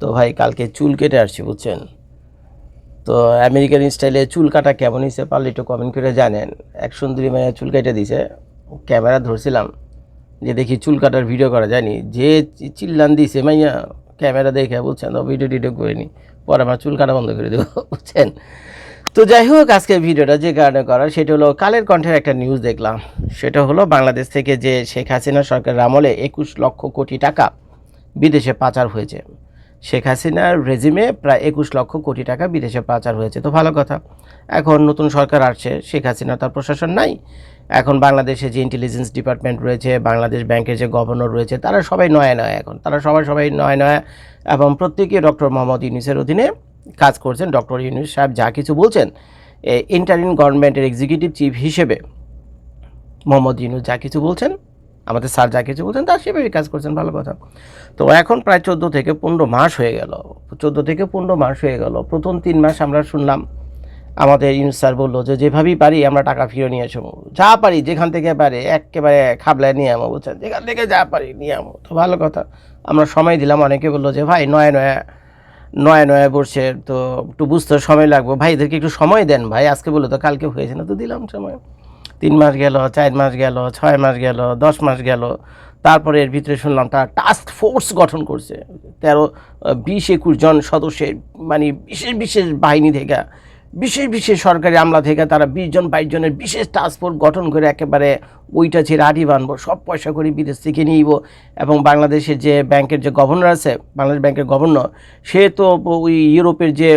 তো ভাই, কালকে চুল কেটে আসছি, বুঝছেন? তো আমেরিকান স্টাইলে চুল কাটা কেমন হয়েছে পারলে একটু কমেন্ট করে জানেন। এক সুন্দরী মাইয়া চুল কেটে দিছে। ক্যামেরা ধরছিলাম, যে দেখি চুল কাটার ভিডিও করা যায়নি। যে চিল্লান দিছে মাইয়া ক্যামেরা দেখে বলছেন তো ভিডিও টিডিও করে নি পরে আমার চুল কাটা বন্ধ করে দেবো, বুঝছেন? তো যাই হোক আজকে ভিডিওটা যে কারণে করা সেটা হলো কালের কণ্ঠের একটা নিউজ দেখলাম। সেটা হলো বাংলাদেশ থেকে যে শেখ হাসিনা সরকারের আমলে একুশ লক্ষ কোটি টাকা বিদেশে পাচার হয়েছে। শেখ হাসিনার রেজিমে প্রায় একুশ লক্ষ কোটি টাকা বিদেশে পাচার হয়েছে। তো ভালো কথা। এখন নতুন সরকার আসছে, শেখ হাসিনা তার প্রশাসন নাই। এখন বাংলাদেশে যে ইন্টেলিজেন্স ডিপার্টমেন্ট রয়েছে, বাংলাদেশ ব্যাংকের যে গভর্নর রয়েছে, তারা সবাই নয় নয় এখন। তারা সবাই সবাই নয় নয় এবং প্রত্যেকে ডক্টর মোহাম্মদ ইউনিসের অধীনে কাজ করছেন। ডক্টর ইউনুস সাহেব যা কিছু বলছেন ইন্টারিন গভর্নমেন্টের এক্সিকিউটিভ চিফ হিসেবে মোহাম্মদ ইউনুস যা কিছু বলছেন আমাদের স্যার যা কিছু বলছেন তার সেভাবেই কাজ করছেন, ভালো কথা। তো এখন প্রায় চোদ্দ থেকে পনেরো মাস হয়ে গেল। চোদ্দ থেকে পনেরো মাস হয়ে গেল। প্রথম তিন মাস আমরা শুনলাম, আমাদের ইউনুস স্যার বলল যে, যেভাবেই পারি আমরা টাকা ফিরে নিয়ে আসব। যা পারি যেখান থেকে পারে, একেবারে খাবলায় নিয়ে আমো বুঝছেন? যেখান থেকে যা পারি নিয়ে আমো তো ভালো কথা। আমরা সময় দিলাম, অনেকে বলল যে, ভাই, নয় নয় নয় নয় বসছে, তো একটু বুঝতে সময় লাগবে। ভাই, এদেরকে একটু সময় দেন, ভাই, আজকে বলে তো কালকে হয়েছে না। তো দিলাম সময়। তিন মাস গেল, চার মাস গেল, ছয় মাস গেল, দশ মাস গেল। তারপরে এর ভিতরে শুনলাম তারা টাস্ক ফোর্স গঠন করছে। তেরো বিশ একুশ জন সদস্যের মানে বিশেষ বিশেষ বাহিনী থেকে, বিশেষ বিশেষ সরকারি আমলা থেকে তারা বিশ জন, বাইশ জনের বিশেষ টাস্ক ফোর্স গঠন করে একেবারে ওইটা ছেড়ে আড়ি বানবো, সব পয়সা করে বিদেশ থেকে নিয়ে এবং বাংলাদেশের যে ব্যাংকের যে গভর্নর আছে, বাংলাদেশ ব্যাংকের গভর্নর সে তো ওই ইউরোপের যে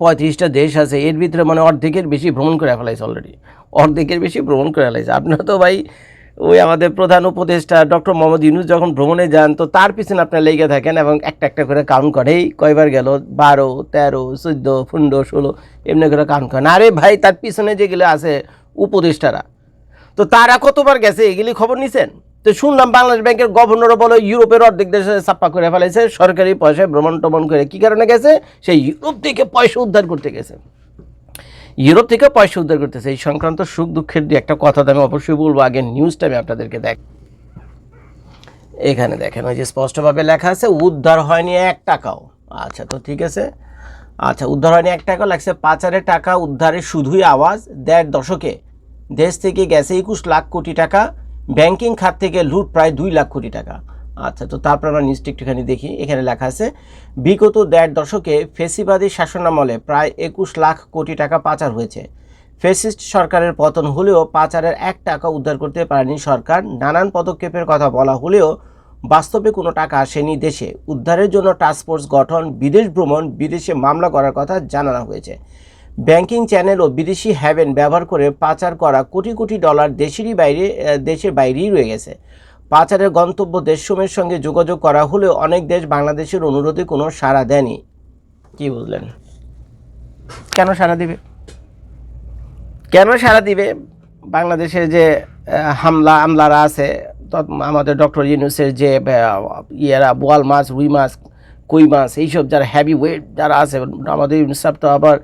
পঁয়ত্রিশটা দেশ আছে, এর ভিতরে মানে অর্ধেকের বেশি ভ্রমণ করে ফেলাইছে অলরেডি অর্ধেকের বেশি ভ্রমণ করে ফেলাইছে আপনারা তো ভাই ওই আমাদের প্রধান উপদেষ্টা ডক্টর মোহাম্মদ ইউনুস যখন ভ্রমণে যান, তো তার পিছনে আপনার লেগে থাকেন এবং একটা একটা করে কাউন্ট করে। এই কয়বার গেল? বারো, তেরো, চোদ্দ, পনেরো, ষোলো, এমনি করে কাউন্ট করেন আরে ভাই, তার পিছনে যেগুলো আছে, উপদেষ্টারা। তো তারা কতবার গেছে, এগুলি খবর নিছেন? তো শুনলাম বাংলাদেশ ব্যাংকের গভর্নরও বলো ইউরোপের অর্ধেক দেশে ছাপ্পা করে ফেলেছে সরকারি পয়সায় ভ্রমণ টমন করে। কি কারণে গেছে? সেই ইউরোপ থেকে পয়সা উদ্ধার করতে গেছে। ইউরোপ থেকে পয়সা উদ্ধার করতেছে। এই সংক্রান্ত সুখ দুঃখের দিয়ে একটা কথা তো আমি অবশ্যই বলব আগে নিউজটা আমি আপনাদেরকে দেখ এখানে দেখেন, ওই যে স্পষ্টভাবে লেখা আছে, উদ্ধার হয়নি এক টাকাও। আচ্ছা তো ঠিক আছে। আচ্ছা উদ্ধার হয়নি এক টাকাও লাগছে পাচারের টাকা উদ্ধারের শুধুই আওয়াজ, দেড় দশকে। দেশ থেকে গেছে একুশ লাখ কোটি টাকা ব্যাংকিং খাত থেকে লুট প্রায় দুই লাখ কোটি টাকা। আচ্ছা তো তারপর আমরা নিউজটি একটুখানি দেখি। এখানে লেখা আছে, বিগত দেড় দশকে ফেসিবাদী শাসনামলে প্রায় একুশ লাখ কোটি টাকা পাচার হয়েছে। ফেসিস্ট সরকারের পতন হলেও পাচারের এক টাকা উদ্ধার করতে পারেনি সরকার। নানান পদক্ষেপের কথা বলা হলেও বাস্তবে কোনো টাকা আসেনি দেশে। উদ্ধারের জন্য টাস্কফোর্স গঠন, বিদেশ ভ্রমণ, বিদেশে মামলা করার কথা জানানো হয়েছে। ব্যাংকিং চ্যানেল ও বিদেশি হ্যাভেন ব্যবহার করে পাচার করা কোটি কোটি ডলার দেশেরই বাইরে দেশের বাইরেই রয়ে গেছে। পাচারের গন্তব্য দেশসমূহের সঙ্গে যোগাযোগ করা হলেও অনেক দেশ বাংলাদেশের অনুরোধে কোনো সাড়া দেয়নি। কি বুঝলেন? কেন সাড়া দিবে? কেন সাড়া দিবে? বাংলাদেশের যে হামলা আমলারা আছে আমাদের ডক্টর ইউনুসের যে ইয়েরা বোয়াল মাছ রুই মাছ কই মাছ, এইসব যারা হ্যাভি ওয়েট যারা আছে, আমাদের ইউনুস তো আবার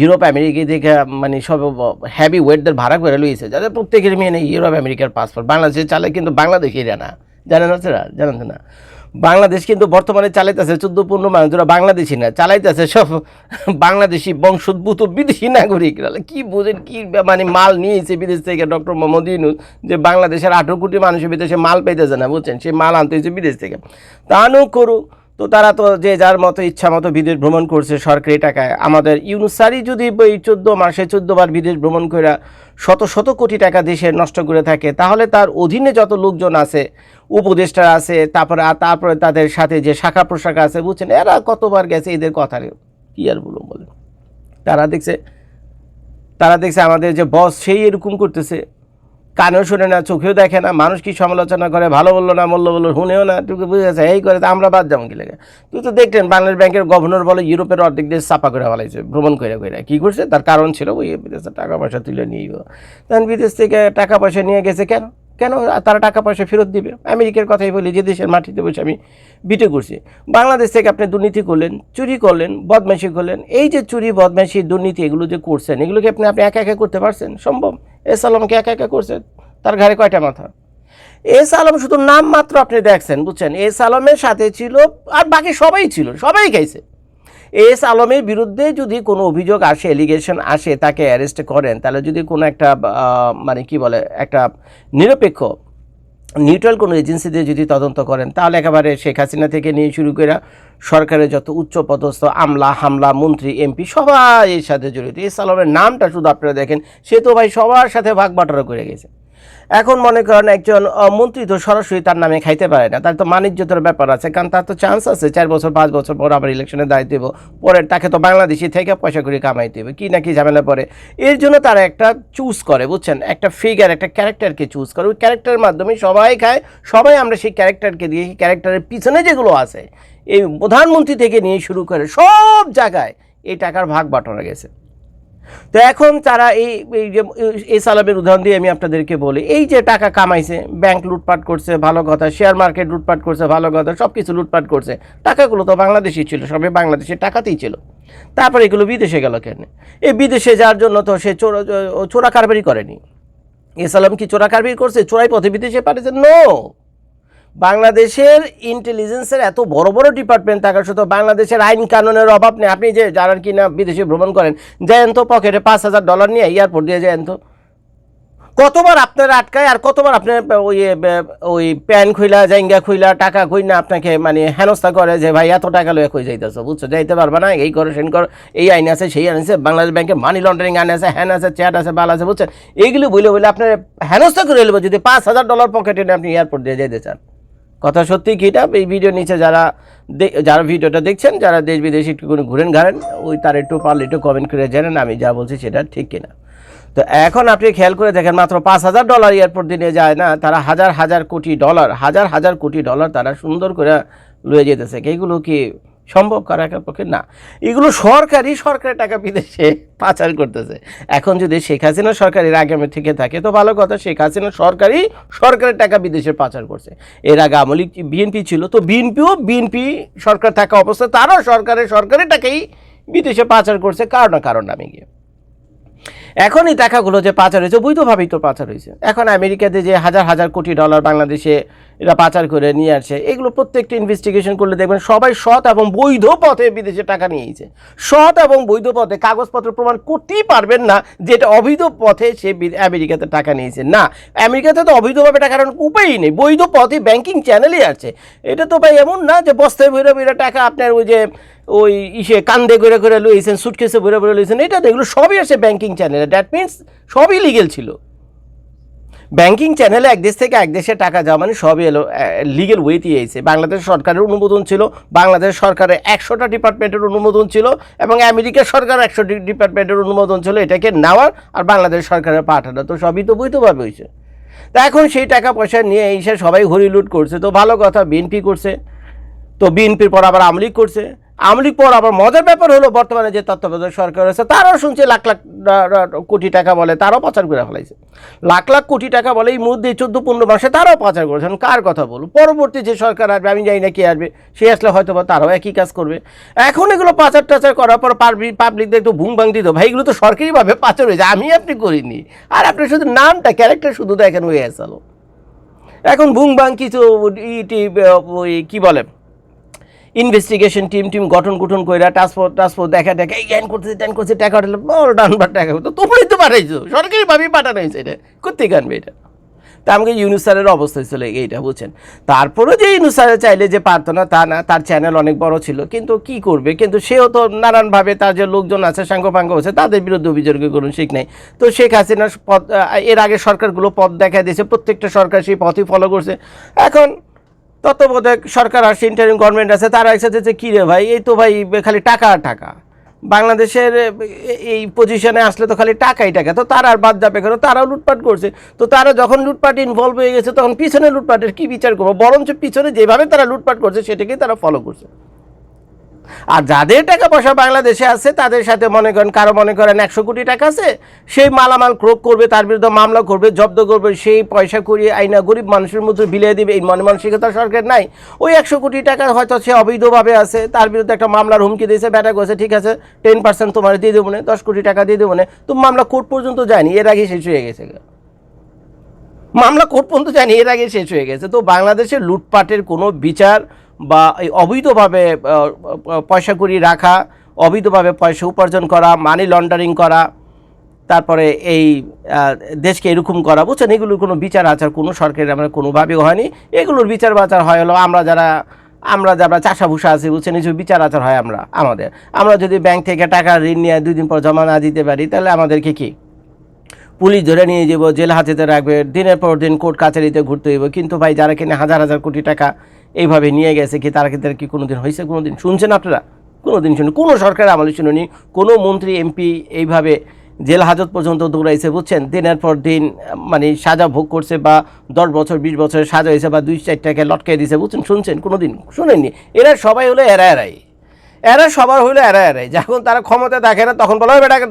ইউরোপ আমেরিকা থেকে মানে সব হ্যাভি ওয়েটদের ভাড়া করে লইছে। যাদের প্রত্যেকের মেয়ে নেই, ইউরোপ, আমেরিকার পাসপোর্ট বাংলাদেশে চালে কিন্তু বাংলাদেশিরা না। জানেন আছে না জানেন না। বাংলাদেশ কিন্তু বর্তমানে চালাইতেছে চোদ্দ পনেরো মানুষ যারা বাংলাদেশি না। চালাইতেছে সব বাংলাদেশি বংশোদ্ভূত বিদেশি নাগরিকরা। কি বোঝেন কি মানে মাল নিয়েছে বিদেশ থেকে ডক্টর মোহাম্মদ ইউনুস, যে বাংলাদেশের আঠেরো কোটি মানুষের বিদেশে মাল পেতেছে না, বুঝছেন? সে মাল আনতে হয়েছে বিদেশ থেকে। তানও করুক তো তারা তো যে যার মতো ইচ্ছা মতো বিদেশ ভ্রমণ করছে সরকারি টাকায়। আমাদের ইউনুসারি যদি ওই চোদ্দ মাসে চোদ্দ বার বিদেশ ভ্রমণ করে শত শত কোটি টাকা দেশে নষ্ট করে থাকে, তাহলে তার অধীনে যত লোকজন আছে, উপদেষ্টা আছে, তারপরে তারপরে তাদের সাথে যে শাখা প্রশাখা আছে, বুঝছেন? এরা কতবার গেছে এদের কথা কি আর বলেন? তারা দেখছে তারা দেখছে আমাদের যে বস সেই এরকম করতেছে। কানেও শোনে না, চোখেও দেখে না, মানুষ কি সমালোচনা করে, ভালো বলল না মল্ল বলল, শুনেও না টুকু বুঝেছে, এই করে, তো আমরা বাদ যাব কি লেগে? তুই তো দেখলেন, বাংলাদেশ ব্যাংকের গভর্নর বলে ইউরোপের অর্ধেক দেশ চাপা করে ফেলাইছে, ভ্রমণ করে করে কী করছে? তার কারণ ছিল ওই বিদেশে টাকা পয়সা তুলে নিয়ে তখন বিদেশ থেকে টাকা পয়সা নিয়ে গেছে কেন? কেন তারা টাকা পয়সা ফেরত দিবে? আমেরিকার কথাই বলি, যে দেশের মাটিতে বসে আমি বিটে করছি। বাংলাদেশ থেকে আপনি দুর্নীতি করলেন, চুরি করলেন, বদমাইশি করলেন, এই যে চুরি, বদমাইশি, দুর্নীতি, এগুলো যে করছেন, এগুলোকে আপনি আপনি একা একা করতে পারছেন? সম্ভব? এ আলমকে একা একা করছে, তার ঘাড়ে কয়টা মাথা? এস আলম শুধু নাম মাত্র আপনি দেখছেন, বুঝছেন? এস আলমের সাথে ছিল, আর বাকি সবাই ছিল, সবাই খাইছে। এস আলমের বিরুদ্ধে যদি কোনো অভিযোগ আসে এলিগেশন আসে, তাকে অ্যারেস্ট করেন, তাহলে যদি কোনো একটা মানে কি বলে, একটা নিরপেক্ষ নিউট্রাল কোনো এজেন্সি দিয়ে যদি তদন্ত করেন, তাহলে একেবারে শেখ হাসিনা থেকে নিয়ে শুরু করে সরকারের যত উচ্চ পদস্থ, আমলা, হামলা, মন্ত্রী, এমপি, সবাই এর সাথে জড়িত। এই নামটা শুধু আপনারা দেখেন, সে তো ভাই সবার সাথে ভাগ বাটোয়ারা করে গেছে। এখন মনে করেন একজন মন্ত্রী তো সরাসরি তার নামে খাইতে পারে না। তার তো মানিজ্যতার ব্যাপার আছে, কারণ তার তো চান্স আছে, চার বছর, পাঁচ বছর পর আবার ইলেকশনে দায়িত্ব দেবো। পরে তাকে তো বাংলাদেশি থেকে পয়সা করে কামাইতে হবে, কি না কি ঝামেলা পরে এর জন্য তারা একটা চুজ করে, বুঝছেন? একটা ফিগার একটা ক্যারেক্টারকে চুজ করে। ওই ক্যারেক্টারের মাধ্যমে সবাই খায়, সবাই আমরা সেই ক্যারেক্টারকে দিয়ে, সেই ক্যারেক্টারের পিছনে যেগুলো আছে, এই প্রধানমন্ত্রী থেকে নিয়ে শুরু করে সব জায়গায় এই টাকার ভাগ বাটোয়ারা গেছে। তো এখন তারা এই যে, এই সালামের উদাহরণ দিয়ে আমি আপনাদেরকে বলি, এই যে টাকা কামাইছে ব্যাংক লুটপাট করছে, ভালো কথা শেয়ার মার্কেট লুটপাট করছে, ভালো কথা সব কিছু লুটপাট করছে, টাকাগুলো তো বাংলাদেশি ছিল, সবই বাংলাদেশের টাকাতেই ছিল। তারপরে এগুলো বিদেশে গেল কেন? এই বিদেশে যাওয়ার জন্য তো সে চোরা চোরা কারবারি করেনি। এসালাম কি চোরা কারবারি করছে? চোরাই পথে বিদেশে পাঠিয়েছে? নো বাংলাদেশের ইন্টেলিজেন্সের এত বড় বড় ডিপার্টমেন্ট থাকার সত্ত্বেও বাংলাদেশের আইন কানুনের অভাব নেই। আপনি যে যারা কি না বিদেশে ভ্রমণ করেন যায়েন তো পকেটে পাঁচ হাজার ডলার নিয়ে এয়ারপোর্ট দিয়ে যায়েন তো কতবার আপনার আটকায় আর কতবার আপনার ওই ওই প্যান খুইলা, জাইঙ্গা খুইলা, টাকা খুইনা আপনাকে মানে হেনস্থা করে যে, ভাই, এত টাকা লয়ে কই যাইতেছো? বুঝছ? যাইতে পারবে না, এই করো সেন করো এই আইন আছে, সেই আইন আছে, বাংলাদেশ ব্যাংকে মানি লন্ডারিং আইন আছে হ্যান আছে চ্যাট আছে, বাল আছে, বুঝছেন? এইগুলো বলে বলে আপনার হেনস্থা করে নেব যদি পাঁচ হাজার ডলার পকেটে আপনি এয়ারপোর্ট দিয়ে যেতে চান। কথা সত্যি কি এটা? এই ভিডিও নিচে যারা যারা ভিডিওটা দেখছেন, যারা দেশ বিদেশে একটু করে ঘুরেন ঘাড়েন, ওই তার একটু পারলে একটু কমেন্ট করে জানেন, আমি যা বলছি সেটা ঠিক কিনা। তো এখন আপনি খেয়াল করে দেখেন, মাত্র পাঁচ হাজার ডলার এয়ারপোর্ট দিনে যায় না, তারা হাজার হাজার কোটি ডলার হাজার হাজার কোটি ডলার তারা সুন্দর করে লয়ে যেতেছে। এইগুলো কি সম্ভব? করা একের পক্ষে না। এগুলো সরকারি সরকারের টাকা বিদেশে পাচার করতেছে। এখন যদি শেখ হাসিনা সরকারের আগামী থেকে থাকে, তো ভালো কথা, শেখ হাসিনা সরকারি সরকারের টাকা বিদেশে পাচার করছে। এর আগে আমলি বিএনপি ছিল, তো বিএনপিও বিএনপি সরকার থাকা অবস্থায় তারাও সরকারের সরকারের টাকাই বিদেশে পাচার করছে কারণ না কারণ নামে গিয়ে। এখন এই টাকাগুলো যে পাচার হয়েছে, বৈধভাবেই তো পাচার হয়েছে। এখন আমেরিকাতে যে হাজার হাজার কোটি ডলার বাংলাদেশে এরা পাচার করে নিয়ে আসছে এগুলো প্রত্যেকটা ইনভেস্টিগেশন করলে দেখবেন সবাই সৎ এবং বৈধ পথে বিদেশে টাকা নিয়েছে সৎ এবং বৈধ পথে কাগজপত্র প্রমাণ করতেই পারবেন না যে এটা অবৈধ পথে সে আমেরিকাতে টাকা নিয়েছে না, আমেরিকাতে তো অবৈধভাবে টাকা নেওয়ার উপায়ই নেই, বৈধ পথে ব্যাংকিং চ্যানেলই আছে। এটা তো ভাই এমন না যে বস্তায় ভরে ভরে টাকা আপনার ওই যে ওই ইসে কান্দে করে করে লইছেন সুটকেসে ভরে ভরে লইছেন, এটা তো এগুলো সবই আসে ব্যাংকিং চ্যানেলে দ্যাট মিনস সবই লিগেল ছিল। ব্যাংকিং চ্যানেলে এক দেশ থেকে এক দেশে টাকা যাওয়া মানে সবই এলো লিগেল ওয়েতেই এসে বাংলাদেশ সরকারের অনুমোদন ছিল, বাংলাদেশ সরকারের একশোটা ডিপার্টমেন্টের অনুমোদন ছিল এবং আমেরিকা সরকার একশো ডিপার্টমেন্টের অনুমোদন ছিল এটাকে নেওয়ার আর বাংলাদেশ সরকারের পাঠানো। তো সবই তো বৈধভাবে হয়েছে। তা এখন সেই টাকা পয়সা নিয়ে এসে সবাই হরিলুট করছে। তো ভালো কথা বিএনপি করছে। তো বিএনপির পর আবার আমলিগ করছে। আমলিগ পর আবার মজার ব্যাপার হলো বর্তমানে যে তত্ত্বাবধায়ক সরকার আছে তারাও শুনছে লাখ লাখ কোটি টাকা বলে, তারাও পাচার করে ফেলাইছে। লাখ লাখ কোটি টাকা বলে এই মধ্যে চোদ্দ পনেরো মাসে তারাও পাচার করেছেন কার কথা বলব? পরবর্তী যে সরকার আসবে, আমি জানি না কে আসবে, সে আসলে হয়তো বা তারাও একই কাজ করবে। এখন এগুলো পাচার টাচার করার পর পাবলিকদের একটু ভুং ভাং দিত ভাই, এগুলো তো সরকারিভাবে পাচার হয়েছে, আমি আপনি করিনি। আর আপনি শুধু নামটা ক্যারেক্টার শুধু দেখেন হয়ে আসলো এখন ভুং ভাং কিছু ইটি ওই কী বলে? ইনভেস্টিগেশন টিম টিম গঠন গঠন করে ট্রান্সপোর্ট ট্রান্সপোর্ট দেখা দেখা, এই জ্ঞান করতেছে ট্যান করছে টাকা উঠলে বড় ডান ডানবার টাকা তো তোমরাই তো পাঠাইছো সরকারিভাবেই পাঠানো হয়েছে এটা, কোথেকে আনবে এটা? তা আমাকে ইউনুসারের অবস্থা ছিল এইটা, বুঝছেন? তারপরেও যে ইউনুসারে চাইলে যে পারতো না তা না, তার চ্যানেল অনেক বড় ছিল, কিন্তু কি করবে? কিন্তু সেও তো নানানভাবে তার যে লোকজন আছে, সাঙ্গপাঙ্গ আছে, তাদের বিরুদ্ধে অভিযোগের করুন ঠিক নেই। তো শেখ হাসিনার পথ এর আগে সরকারগুলো পথ দেখা দিয়েছে, প্রত্যেকটা সরকার সেই পথই ফলো করছে। এখন তত্ত্বাবধায়ক সরকার আসছে ইন্টারিম গভর্নমেন্ট আছে, তারা একসাথে যে, কী রে ভাই? এই তো ভাই, খালি টাকা টাকা। বাংলাদেশের এই পজিশনে আসলে তো খালি টাকাই টাকা। তো তারা আর বাদ যাবে কেন? তারাও লুটপাট করছে। তো তারা যখন লুটপাট ইনভলভ হয়ে গেছে, তখন পিছনে লুটপাটের কী বিচার করব? বরঞ্চ পিছনে যেভাবে তারা লুটপাট করছে, সেটাকেই তারা ফলো করছে। আর যাদের টাকা পয়সা বাংলাদেশে আছে, তাদের সাথে মনে করেন, কারও মনে করেন একশো কোটি টাকা আছে, সেই মালামাল ক্রোক করবে, তার বিরুদ্ধে মামলা করবে, জব্দ করবে, সেই পয়সা করিয়ে আইনা গরিব মানুষের মধ্যে বিলিয়ে দিবে, এই মনে মানসিকতা সরকার নাই। ওই একশো কোটি টাকা হয়তো সে অবৈধভাবে আছে, তার বিরুদ্ধে একটা মামলার হুমকি দিয়েছে ব্যাটা করেছে ঠিক আছে টেন পার্সেন্ট তোমার দিয়ে দেবো না, দশ কোটি টাকা দিয়ে দেবো না। তো মামলা কোর্ট পর্যন্ত যায়নি, এর আগে শেষ হয়ে গেছে। মামলা কোর্ট পর্যন্ত জানি এর আগে শেষ হয়ে গেছে। তো বাংলাদেশে লুটপাটের কোনো বিচার বা এই অবৈধভাবে পয়সা করি রাখা, অবৈধভাবে পয়সা উপার্জন করা মানি লন্ডারিং করা, তারপরে এই দেশকে এরকম করা, বুঝছেন? এগুলোর কোনো বিচার আচার কোনো সরকারের আমরা কোনোভাবেও হয়নি। এগুলোর বিচার বাচার হয় হলো আমরা যারা আমরা যারা চাষা ভুষা আছি, বুঝছেন? এই বিচার আচার হয় আমরা, আমাদের। আমরা যদি ব্যাংক থেকে টাকা ঋণ নিয়ে দুই দিন পর জমা না দিতে পারি, তাহলে আমাদেরকে কী? পুলিশ ধরে নিয়ে যাব জেল হাজতে রাখবে, দিনের পর দিন কোর্ট কাছারিতে ঘুরতে হইব। কিন্তু ভাই, যারা কিনে হাজার হাজার কোটি টাকা এইভাবে নিয়ে গেছে কি, তারা কি তারা কি কোনো দিন হয়েছে কোনো দিন শুনছেন আপনারা? কোনো দিন শুনুন, কোনো সরকার আমলে শুনুনি, কোনো মন্ত্রী, এমপি এইভাবে জেল হাজত পর্যন্ত দৌড়াইছে, বুঝছেন? দিনের পর দিন মানে সাজা ভোগ করছে বা দশ বছর, বিশ বছরের সাজা হয়েছে বা দুই চারটাকে লটকাই দিয়েছে বুঝছেন? শুনছেন? কোনো দিন শুনেননি। এরা সবাই হলো এরা এরাই। এরা সবার হইল এরা এরাই। যখন তারা ক্ষমতা দেখে না, তখন বলো, ওই বেটাকে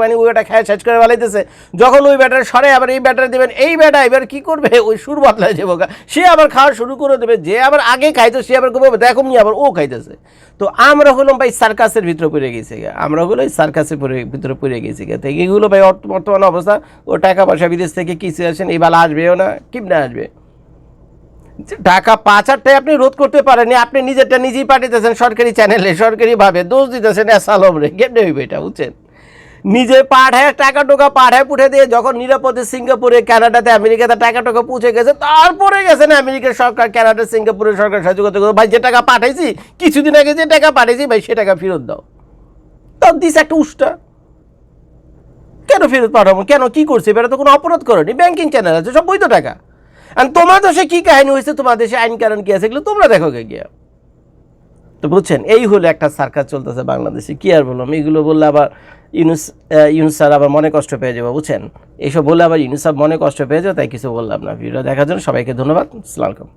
মানে ওই বেটা খেয়ে শেষ করে বেলাইতেছে যখন ওই ব্যাটার সরে, আবার এই ব্যাটার দেবেন, এই ব্যাটা এবার কি করবে? ওই সুর বদলায় যাব। সে আবার খাওয়া শুরু করে দেবে, যে আবার আগে খাইতো, সে আবার করবে দেখো নি আবার ও খাইতেছে। তো আমরা হলাম ভাই সার্কাসের ভিতরে পড়ে গেছি গা। আমরা হলো সার্কাসের ভিতরে পড়ে গেছি গা। তো এইগুলো ভাই বর্তমান অবস্থা। ও টাকা পয়সা বিদেশ থেকে কিছু আসেন, এই বেলা আসবেও না কিমনে আসবে? টাকা পাঁচ হাজারটাই আপনি রোধ করতে পারেননি, আপনি নিজেরটা নিজেই পাঠিয়েছেন সরকারি চ্যানেলে সরকারিভাবে দোষ দিতেছেন অ্যাসালম রে, কেমনে হইবে এটা বুঝছেন? নিজে পাঠায় টাকা টোকা পাঠায় পুঠে দিয়ে যখন নিরাপদে সিঙ্গাপুরে, কানাডাতে, আমেরিকাতে টাকা টোকা পৌঁছে গেছে, তারপরে গেছেন আমেরিকার সরকার, কানাডা সিঙ্গাপুরের সরকার সাহায্য করতে ভাই, যে টাকা পাঠাইছি, কিছুদিন আগে যে টাকা পাঠাইছি, ভাই, সে টাকা ফেরত দাও। তার দিস একটা উষ্টা। কেন ফেরত পাঠাবো? কেন কি করছে? এবারে তো কোনো অপরাধ করেনি। ব্যাংকিং চ্যানেল আছে, সব বৈধ টাকা। তোমার দেশে কি কাহিনী হয়েছে? তোমার দেশে আইন কারণ কি আছে? এগুলো তোমরা দেখো গিয়া। তো বুঝছেন? এই হলো একটা সার্কাস চলতেছে বাংলাদেশে। কি আর বললাম? এগুলো বললে আবার ইউনুস ইউনুস স্যার আবার মনে কষ্ট পেয়ে যাব, বুঝছেন? এইসব বললে আবার ইউনুস স্যার মনে কষ্ট পেয়ে যাবে, তাই কিছু বললাম না। ভিডিও দেখার জন্য সবাইকে ধন্যবাদ। আলাইকুম।